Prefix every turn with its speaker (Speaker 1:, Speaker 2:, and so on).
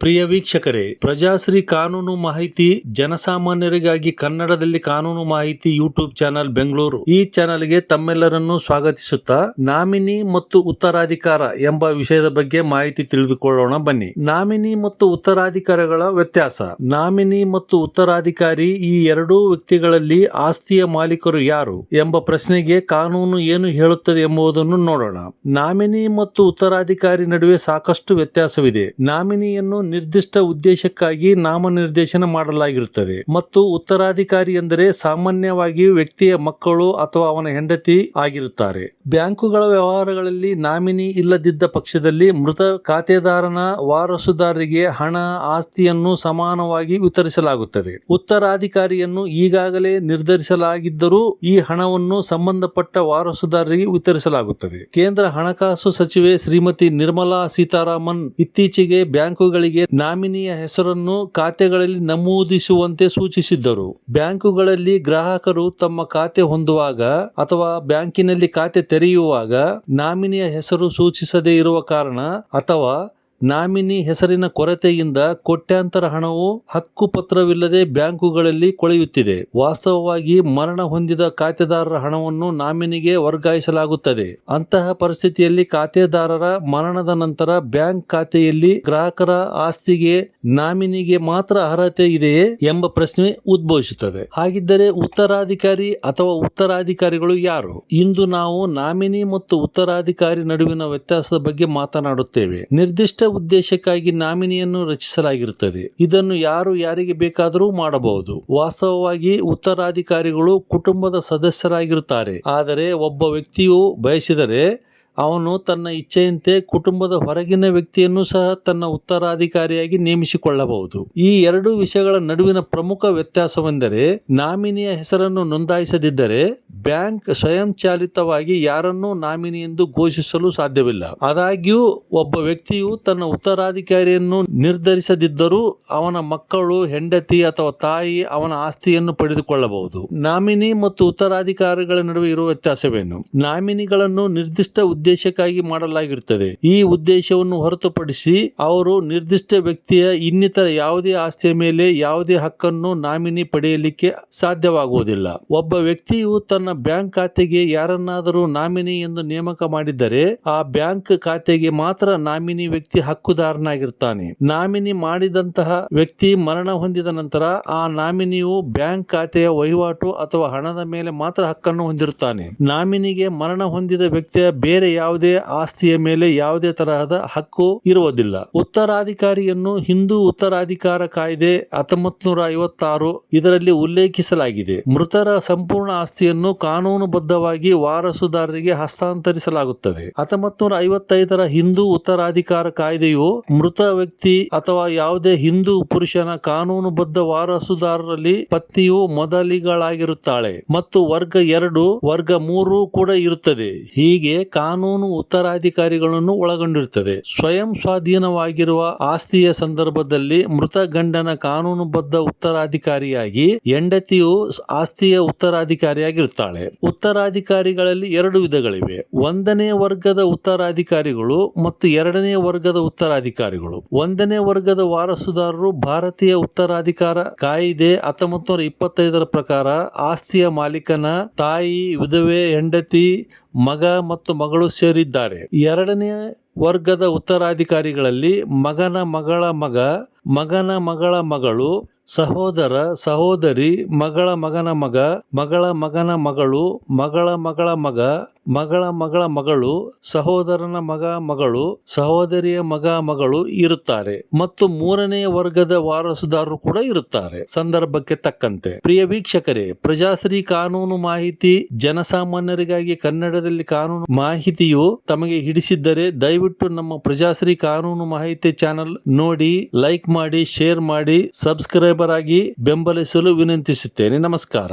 Speaker 1: ಪ್ರಿಯ ವೀಕ್ಷಕರೇ, ಪ್ರಜಾಶ್ರೀ ಕಾನೂನು ಮಾಹಿತಿ, ಜನಸಾಮಾನ್ಯರಿಗಾಗಿ ಕನ್ನಡದಲ್ಲಿ ಕಾನೂನು ಮಾಹಿತಿ ಯೂಟ್ಯೂಬ್ ಚಾನೆಲ್ ಬೆಂಗಳೂರು. ಈ ಚಾನೆಲ್ಗೆ ತಮ್ಮೆಲ್ಲರನ್ನು ಸ್ವಾಗತಿಸುತ್ತಾ ನಾಮಿನಿ ಮತ್ತು ಉತ್ತರಾಧಿಕಾರ ಎಂಬ ವಿಷಯದ ಬಗ್ಗೆ ಮಾಹಿತಿ ತಿಳಿದುಕೊಳ್ಳೋಣ ಬನ್ನಿ. ನಾಮಿನಿ ಮತ್ತು ಉತ್ತರಾಧಿಕಾರಗಳ ವ್ಯತ್ಯಾಸ. ನಾಮಿನಿ ಮತ್ತು ಉತ್ತರಾಧಿಕಾರಿ ಈ ಎರಡೂ ವ್ಯಕ್ತಿಗಳಲ್ಲಿ ಆಸ್ತಿಯ ಮಾಲೀಕರು ಯಾರು ಎಂಬ ಪ್ರಶ್ನೆಗೆ ಕಾನೂನು ಏನು ಹೇಳುತ್ತದೆ ಎಂಬುದನ್ನು ನೋಡೋಣ. ನಾಮಿನಿ ಮತ್ತು ಉತ್ತರಾಧಿಕಾರಿ ನಡುವೆ ಸಾಕಷ್ಟು ವ್ಯತ್ಯಾಸವಿದೆ. ನಾಮಿನಿಯನ್ನು ನಿರ್ದಿಷ್ಟ ಉದ್ದೇಶಕ್ಕಾಗಿ ನಾಮನಿರ್ದೇಶನ ಮಾಡಲಾಗಿರುತ್ತದೆ. ಮತ್ತು ಉತ್ತರಾಧಿಕಾರಿ ಎಂದರೆ ಸಾಮಾನ್ಯವಾಗಿ ವ್ಯಕ್ತಿಯ ಮಕ್ಕಳು ಅಥವಾ ಅವನ ಹೆಂಡತಿ ಆಗಿರುತ್ತಾರೆ. ಬ್ಯಾಂಕುಗಳ ವ್ಯವಹಾರಗಳಲ್ಲಿ ನಾಮಿನಿ ಇಲ್ಲದಿದ್ದ ಪಕ್ಷದಲ್ಲಿ ಮೃತ ಖಾತೆದಾರನ ವಾರಸುದಾರರಿಗೆ ಹಣ, ಆಸ್ತಿಯನ್ನು ಸಮಾನವಾಗಿ ವಿತರಿಸಲಾಗುತ್ತದೆ. ಉತ್ತರಾಧಿಕಾರಿಯನ್ನು ಈಗಾಗಲೇ ನಿರ್ಧರಿಸಲಾಗಿದ್ದರೂ ಈ ಹಣವನ್ನು ಸಂಬಂಧಪಟ್ಟ ವಾರಸುದಾರರಿಗೆ ವಿತರಿಸಲಾಗುತ್ತದೆ. ಕೇಂದ್ರ ಹಣಕಾಸು ಸಚಿವೆ ಶ್ರೀಮತಿ ನಿರ್ಮಲಾ ಸೀತಾರಾಮನ್ ಇತ್ತೀಚೆಗೆ ಬ್ಯಾಂಕುಗಳಿಗೆ ನಾಮಿನಿಯ ಹೆಸರನ್ನು ಖಾತೆಗಳಲ್ಲಿ ನಮೂದಿಸುವಂತೆ ಸೂಚಿಸಿದ್ದರು. ಬ್ಯಾಂಕುಗಳಲ್ಲಿ ಗ್ರಾಹಕರು ತಮ್ಮ ಖಾತೆ ಹೊಂದುವಾಗ ಅಥವಾ ಬ್ಯಾಂಕಿನಲ್ಲಿ ಖಾತೆ ತೆರೆಯುವಾಗ ನಾಮಿನಿಯ ಹೆಸರು ಸೂಚಿಸದೇ ಇರುವ ಕಾರಣ ಅಥವಾ ನಾಮಿನಿ ಹೆಸರಿನ ಕೊರತೆಯಿಂದ ಕೋಟ್ಯಾಂತರ ಹಣವು ಹಕ್ಕು ಪತ್ರವಿಲ್ಲದೆ ಬ್ಯಾಂಕುಗಳಲ್ಲಿ ಕೊಳೆಯುತ್ತಿದೆ. ವಾಸ್ತವವಾಗಿ ಮರಣ ಹೊಂದಿದ ಖಾತೆದಾರರ ಹಣವನ್ನು ನಾಮಿನಿಗೆ ವರ್ಗಾಯಿಸಲಾಗುತ್ತದೆ. ಅಂತಹ ಪರಿಸ್ಥಿತಿಯಲ್ಲಿ ಖಾತೆದಾರರ ಮರಣದ ನಂತರ ಬ್ಯಾಂಕ್ ಖಾತೆಯಲ್ಲಿ ಗ್ರಾಹಕರ ಆಸ್ತಿಗೆ ನಾಮಿನಿಗೆ ಮಾತ್ರ ಅರ್ಹತೆ ಇದೆಯೇ ಎಂಬ ಪ್ರಶ್ನೆ ಉದ್ಭವಿಸುತ್ತದೆ. ಹಾಗಿದ್ದರೆ ಉತ್ತರಾಧಿಕಾರಿ ಅಥವಾ ಉತ್ತರಾಧಿಕಾರಿಗಳು ಯಾರು? ಇಂದು ನಾವು ನಾಮಿನಿ ಮತ್ತು ಉತ್ತರಾಧಿಕಾರಿ ನಡುವಿನ ವ್ಯತ್ಯಾಸದ ಬಗ್ಗೆ ಮಾತನಾಡುತ್ತೇವೆ. ನಿರ್ದಿಷ್ಟ ಉದ್ದೇಶಕ್ಕಾಗಿ ನಾಮಿನಿಯನ್ನು ರಚಿಸಲಾಗಿರುತ್ತದೆ. ಇದನ್ನು ಯಾರು ಯಾರಿಗೆ ಬೇಕಾದರೂ ಮಾಡಬಹುದು. ವಾಸ್ತವವಾಗಿ ಉತ್ತರಾಧಿಕಾರಿಗಳು ಕುಟುಂಬದ ಸದಸ್ಯರಾಗಿರುತ್ತಾರೆ. ಆದರೆ ಒಬ್ಬ ವ್ಯಕ್ತಿಯು ಬಯಸಿದರೆ ಅವನು ತನ್ನ ಇಚ್ಛೆಯಂತೆ ಕುಟುಂಬದ ಹೊರಗಿನ ವ್ಯಕ್ತಿಯನ್ನು ಸಹ ತನ್ನ ಉತ್ತರಾಧಿಕಾರಿಯಾಗಿ ನೇಮಿಸಿಕೊಳ್ಳಬಹುದು. ಈ ಎರಡು ವಿಷಯಗಳ ನಡುವಿನ ಪ್ರಮುಖ ವ್ಯತ್ಯಾಸವೆಂದರೆ, ನಾಮಿನಿಯ ಹೆಸರನ್ನು ನೋಂದಾಯಿಸದಿದ್ದರೆ ಬ್ಯಾಂಕ್ ಸ್ವಯಂಚಾಲಿತವಾಗಿ ಯಾರನ್ನೂ ನಾಮಿನಿ ಎಂದು ಘೋಷಿಸಲು ಸಾಧ್ಯವಿಲ್ಲ. ಆದಾಗ್ಯೂ, ಒಬ್ಬ ವ್ಯಕ್ತಿಯು ತನ್ನ ಉತ್ತರಾಧಿಕಾರಿಯನ್ನು ನಿರ್ಧರಿಸದಿದ್ದರೂ ಅವನ ಮಕ್ಕಳು, ಹೆಂಡತಿ ಅಥವಾ ತಾಯಿ ಅವನ ಆಸ್ತಿಯನ್ನು ಪಡೆದುಕೊಳ್ಳಬಹುದು. ನಾಮಿನಿ ಮತ್ತು ಉತ್ತರಾಧಿಕಾರಿಗಳ ನಡುವೆ ಇರುವ ವ್ಯತ್ಯಾಸವೇನು? ನಾಮಿನಿಗಳನ್ನು ನಿರ್ದಿಷ್ಟ ಉದ್ದೇಶಕ್ಕಾಗಿ ಮಾಡಲಾಗಿರುತ್ತದೆ ಈ ಉದ್ದೇಶವನ್ನು ಹೊರತುಪಡಿಸಿ ಅವರು ನಿರ್ದಿಷ್ಟ ವ್ಯಕ್ತಿಯ ಇನ್ನಿತರ ಯಾವುದೇ ಆಸ್ತಿಯ ಮೇಲೆ ಯಾವುದೇ ಹಕ್ಕನ್ನು ನಾಮಿನಿ ಪಡೆಯಲಿಕ್ಕೆ ಸಾಧ್ಯವಾಗುವುದಿಲ್ಲ. ಒಬ್ಬ ವ್ಯಕ್ತಿಯು ತನ್ನ ಬ್ಯಾಂಕ್ ಖಾತೆಗೆ ಯಾರನ್ನಾದರೂ ನಾಮಿನಿ ಎಂದು ನೇಮಕ ಮಾಡಿದ್ದರೆ, ಆ ಬ್ಯಾಂಕ್ ಖಾತೆಗೆ ಮಾತ್ರ ನಾಮಿನಿ ವ್ಯಕ್ತಿ ಹಕ್ಕುದಾರನಾಗಿರ್ತಾನೆ. ನಾಮಿನಿ ಮಾಡಿದಂತಹ ವ್ಯಕ್ತಿ ಮರಣ ಹೊಂದಿದ ನಂತರ ಆ ನಾಮಿನಿಯು ಬ್ಯಾಂಕ್ ಖಾತೆಯ ವಹಿವಾಟು ಅಥವಾ ಹಣದ ಮೇಲೆ ಮಾತ್ರ ಹಕ್ಕನ್ನು ಹೊಂದಿರುತ್ತಾನೆ. ನಾಮಿನಿಗೆ ಮರಣ ಹೊಂದಿದ ವ್ಯಕ್ತಿಯ ಬೇರೆ ಯಾವುದೇ ಆಸ್ತಿಯ ಮೇಲೆ ಯಾವುದೇ ತರಹದ ಹಕ್ಕು ಇರುವುದಿಲ್ಲ. ಉತ್ತರಾಧಿಕಾರಿಯನ್ನು ಹಿಂದೂ ಉತ್ತರಾಧಿಕಾರ ಕಾಯ್ದೆ ಹತ್ತೊಂಬತ್ ಐವತ್ತಾರು ಇದರಲ್ಲಿ ಉಲ್ಲೇಖಿಸಲಾಗಿದೆ. ಮೃತರ ಸಂಪೂರ್ಣ ಆಸ್ತಿಯನ್ನು ಕಾನೂನುಬದ್ಧವಾಗಿ ವಾರಸುದಾರರಿಗೆ ಹಸ್ತಾಂತರಿಸಲಾಗುತ್ತದೆ. ಹತ್ತೊಂಬತ್ ನೂರ ಐವತ್ತೈದರ ಹಿಂದೂ ಉತ್ತರಾಧಿಕಾರ ಕಾಯ್ದೆಯು ಮೃತ ವ್ಯಕ್ತಿ ಅಥವಾ ಯಾವುದೇ ಹಿಂದೂ ಪುರುಷನ ಕಾನೂನುಬದ್ಧ ವಾರಸುದಾರರಲ್ಲಿ ಪತ್ನಿಯು ಮೊದಲಿಗಳಾಗಿರುತ್ತಾಳೆ ಮತ್ತು ವರ್ಗ ಎರಡು, ವರ್ಗ ಮೂರು ಕೂಡ ಇರುತ್ತದೆ. ಹೀಗೆ ಕಾನೂನು ಉತ್ತರಾಧಿಕಾರಿಗಳನ್ನು ಒಳಗೊಂಡಿರುತ್ತದೆ. ಸ್ವಯಂ ಸ್ವಾಧೀನವಾಗಿರುವ ಆಸ್ತಿಯ ಸಂದರ್ಭದಲ್ಲಿ ಮೃತ ಗಂಡನ ಕಾನೂನುಬದ್ಧ ಉತ್ತರಾಧಿಕಾರಿಯಾಗಿ ಹೆಂಡತಿಯು ಆಸ್ತಿಯ ಉತ್ತರಾಧಿಕಾರಿಯಾಗಿರುತ್ತಾಳೆ. ಉತ್ತರಾಧಿಕಾರಿಗಳಲ್ಲಿ ಎರಡು ವಿಧಗಳಿವೆ. ಒಂದನೇ ವರ್ಗದ ಉತ್ತರಾಧಿಕಾರಿಗಳು ಮತ್ತು ಎರಡನೇ ವರ್ಗದ ಉತ್ತರಾಧಿಕಾರಿಗಳು. ಒಂದನೇ ವರ್ಗದ ವಾರಸುದಾರರು ಭಾರತೀಯ ಉತ್ತರಾಧಿಕಾರ ಕಾಯಿದೆ ಹತ್ತೊಂಬತ್ತು ನೂರ ಇಪ್ಪತ್ತೈದರ ಪ್ರಕಾರ ಆಸ್ತಿಯ ಮಾಲೀಕನ ತಾಯಿ, ವಿಧವೆ, ಹೆಂಡತಿ ಮಗ ಮತ್ತು ಮಗಳು ಸೇರಿದ್ದಾರೆ. ಎರಡನೇ ವರ್ಗದ ಉತ್ತರಾಧಿಕಾರಿಗಳಲ್ಲಿ ಮಗನ ಮಗಳ ಮಗ ಮಗನ ಮಗಳ ಮಗಳು, ಸಹೋದರ ಸಹೋದರಿ, ಮಗಳ ಮಗನ ಮಗ, ಮಗಳ ಮಗನ ಮಗಳು, ಮಗಳ ಮಗಳ ಮಗ, ಮಗಳ ಮಗಳ ಮಗಳು, ಸಹೋದರನ ಮಗ ಮಗಳು, ಸಹೋದರಿಯ ಮಗ ಮಗಳು ಇರುತ್ತಾರೆ. ಮತ್ತು ಮೂರನೆಯ ವರ್ಗದ ವಾರಸುದಾರರು ಕೂಡ ಇರುತ್ತಾರೆ. ಸಂದರ್ಭಕ್ಕೆ ತಕ್ಕಂತೆ. ಪ್ರಿಯ ವೀಕ್ಷಕರೇ, ಪ್ರಜಾಶ್ರೀ ಕಾನೂನು ಮಾಹಿತಿ, ಜನಸಾಮಾನ್ಯರಿಗಾಗಿ ಕನ್ನಡದಲ್ಲಿ ಕಾನೂನು ಮಾಹಿತಿಯು ತಮಗೆ ಹಿಡಿಸಿದ್ದರೆ ದಯವಿಟ್ಟು ನಮ್ಮ ಪ್ರಜಾಶ್ರೀ ಕಾನೂನು ಮಾಹಿತಿ ಚಾನೆಲ್ ನೋಡಿ, ಲೈಕ್ ಮಾಡಿ ಶೇರ್ ಮಾಡಿ ಸಬ್ಸ್ಕ್ರೈಬರ್ ಆಗಿ ಬೆಂಬಲಿಸಲು ವಿನಂತಿಸುತ್ತೇನೆ. ನಮಸ್ಕಾರ.